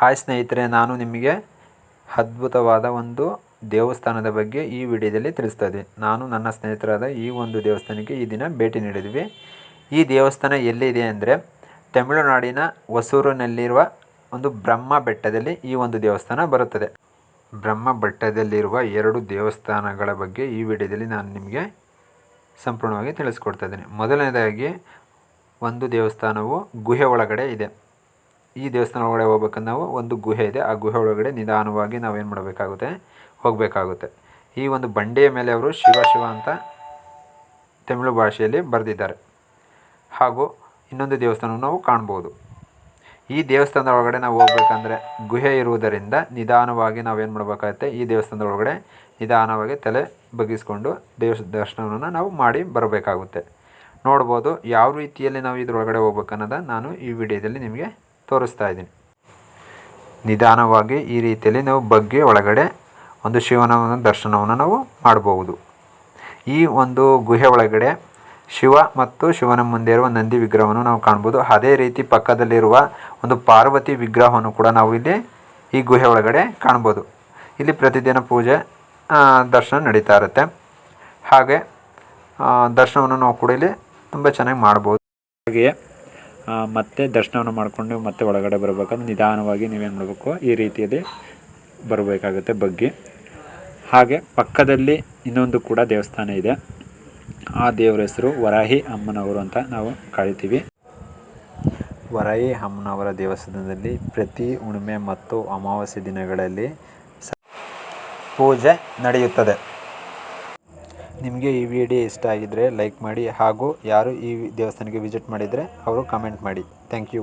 Hi ಸ್ನೇಹಿತರೆ, ನಾನು ನಿಮಗೆ ಅದ್ಭುತವಾದ ಒಂದು ದೇವಸ್ಥಾನದ ಬಗ್ಗೆ ಈ ವಿಡಿಯೋದಲ್ಲಿ ತಿಳಿಸ್ತಾ ಇದ್ದೀನಿ. ನಾನು ನನ್ನ ಸ್ನೇಹಿತರಾದ ಈ ಒಂದು ದೇವಸ್ಥಾನಕ್ಕೆ ಈ ದಿನ ಭೇಟಿ ನೀಡಿದ್ವಿ. ಈ ದೇವಸ್ಥಾನ ಎಲ್ಲಿದೆ ಅಂದರೆ ತಮಿಳುನಾಡಿನ ಹೊಸೂರಿನಲ್ಲಿರುವ ಒಂದು ಬ್ರಹ್ಮ ಬೆಟ್ಟದಲ್ಲಿ ಈ ಒಂದು ದೇವಸ್ಥಾನ ಬರುತ್ತದೆ. ಬ್ರಹ್ಮ ಬೆಟ್ಟದಲ್ಲಿರುವ ಎರಡು ದೇವಸ್ಥಾನಗಳ ಬಗ್ಗೆ ಈ ವಿಡಿಯೋದಲ್ಲಿ ನಾನು ನಿಮಗೆ ಸಂಪೂರ್ಣವಾಗಿ ತಿಳಿಸ್ಕೊಡ್ತಾ ಇದ್ದೀನಿ. ಮೊದಲನೇದಾಗಿ ಒಂದು ದೇವಸ್ಥಾನವು ಗುಹೆ ಒಳಗಡೆ ಇದೆ. ಈ ದೇವಸ್ಥಾನ ಒಳಗಡೆ ಹೋಗ್ಬೇಕಂದ್ರೆ ನಾವು, ಒಂದು ಗುಹೆ ಇದೆ. ಆ ಗುಹೆ ಒಳಗಡೆ ನಿಧಾನವಾಗಿ ನಾವೇನು ಮಾಡಬೇಕಾಗುತ್ತೆ? ಹೋಗಬೇಕಾಗುತ್ತೆ. ಈ ಒಂದು ಬಂಡೆಯ ಮೇಲೆ ಅವರು ಶಿವ ಶಿವ ಅಂತ ತಮಿಳು ಭಾಷೆಯಲ್ಲಿ ಬರೆದಿದ್ದಾರೆ. ಹಾಗೂ ಇನ್ನೊಂದು ದೇವಸ್ಥಾನವನ್ನು ನಾವು ಕಾಣ್ಬೋದು. ಈ ದೇವಸ್ಥಾನದ ಒಳಗಡೆ ನಾವು ಹೋಗ್ಬೇಕಂದ್ರೆ ಗುಹೆ ಇರುವುದರಿಂದ ನಿಧಾನವಾಗಿ ನಾವೇನು ಮಾಡಬೇಕಾಗುತ್ತೆ? ಈ ದೇವಸ್ಥಾನದ ಒಳಗಡೆ ನಿಧಾನವಾಗಿ ತಲೆ ಬಗ್ಗಿಸ್ಕೊಂಡು ದೇವ ದರ್ಶನವನ್ನು ನಾವು ಮಾಡಿ ಬರಬೇಕಾಗುತ್ತೆ. ನೋಡ್ಬೋದು ಯಾವ ರೀತಿಯಲ್ಲಿ ನಾವು ಇದರೊಳಗಡೆ ಹೋಗ್ಬೇಕನ್ನೋದ ನಾನು ಈ ವಿಡಿಯೋದಲ್ಲಿ ನಿಮಗೆ ತೋರಿಸ್ತಾ ಇದ್ದೀನಿ. ನಿಧಾನವಾಗಿ ಈ ರೀತಿಯಲ್ಲಿ ನಾವು ಬಗ್ಗೆ ಒಳಗಡೆ ಒಂದು ಶಿವನ ದರ್ಶನವನ್ನು ನಾವು ಮಾಡಬಹುದು ಈ ಒಂದು ಗುಹೆ ಒಳಗಡೆ ಶಿವ ಮತ್ತು ಶಿವನ ಮುಂದೆ ಇರುವ ನಂದಿ ವಿಗ್ರಹವನ್ನು ನಾವು ಕಾಣ್ಬೋದು. ಅದೇ ರೀತಿ ಪಕ್ಕದಲ್ಲಿರುವ ಒಂದು ಪಾರ್ವತಿ ವಿಗ್ರಹವನ್ನು ಕೂಡ ನಾವು ಇಲ್ಲಿ ಈ ಗುಹೆ ಒಳಗಡೆ ಕಾಣ್ಬೋದು. ಇಲ್ಲಿ ಪ್ರತಿದಿನ ಪೂಜೆ ದರ್ಶನ ನಡೀತಾ ಇರುತ್ತೆ. ಹಾಗೆ ದರ್ಶನವನ್ನು ನಾವು ಕೂಡ ಇಲ್ಲಿ ತುಂಬ ಚೆನ್ನಾಗಿ ಮಾಡ್ಬೋದು. ಹಾಗೆಯೇ ಮತ್ತೆ ದರ್ಶನವನ್ನು ಮಾಡಿಕೊಂಡು ಮತ್ತೆ ಒಳಗಡೆ ಬರಬೇಕಂದ್ರೆ ನಿಧಾನವಾಗಿ ನೀವೇನು ಮಾಡಬೇಕು? ಈ ರೀತಿಯಲ್ಲಿ ಬರಬೇಕಾಗುತ್ತೆ ಬಗ್ಗೆ. ಹಾಗೆ ಪಕ್ಕದಲ್ಲಿ ಇನ್ನೊಂದು ಕೂಡ ದೇವಸ್ಥಾನ ಇದೆ. ಆ ದೇವರ ಹೆಸರು ವರಾಹಿ ಅಮ್ಮನವರು ಅಂತ ನಾವು ಕರಿತೀವಿ. ವರಾಹಿ ಅಮ್ಮನವರ ದೇವಸ್ಥಾನದಲ್ಲಿ ಪ್ರತಿ ಹುಣ್ಣಿಮೆ ಮತ್ತು ಅಮಾವಾಸ್ಯೆ ದಿನಗಳಲ್ಲಿ ಪೂಜೆ ನಡೆಯುತ್ತದೆ. ನಿಮಗೆ ಈ ವಿಡಿಯೋ ಇಷ್ಟ ಆಗಿದ್ದರೆ ಲೈಕ್ ಮಾಡಿ ಹಾಗೂ ಯಾರು ಈ ದೇವಸ್ಥಾನಕ್ಕೆ ವಿಸಿಟ್ ಮಾಡಿದರೆ ಅವರು ಕಮೆಂಟ್ ಮಾಡಿ. Thank you.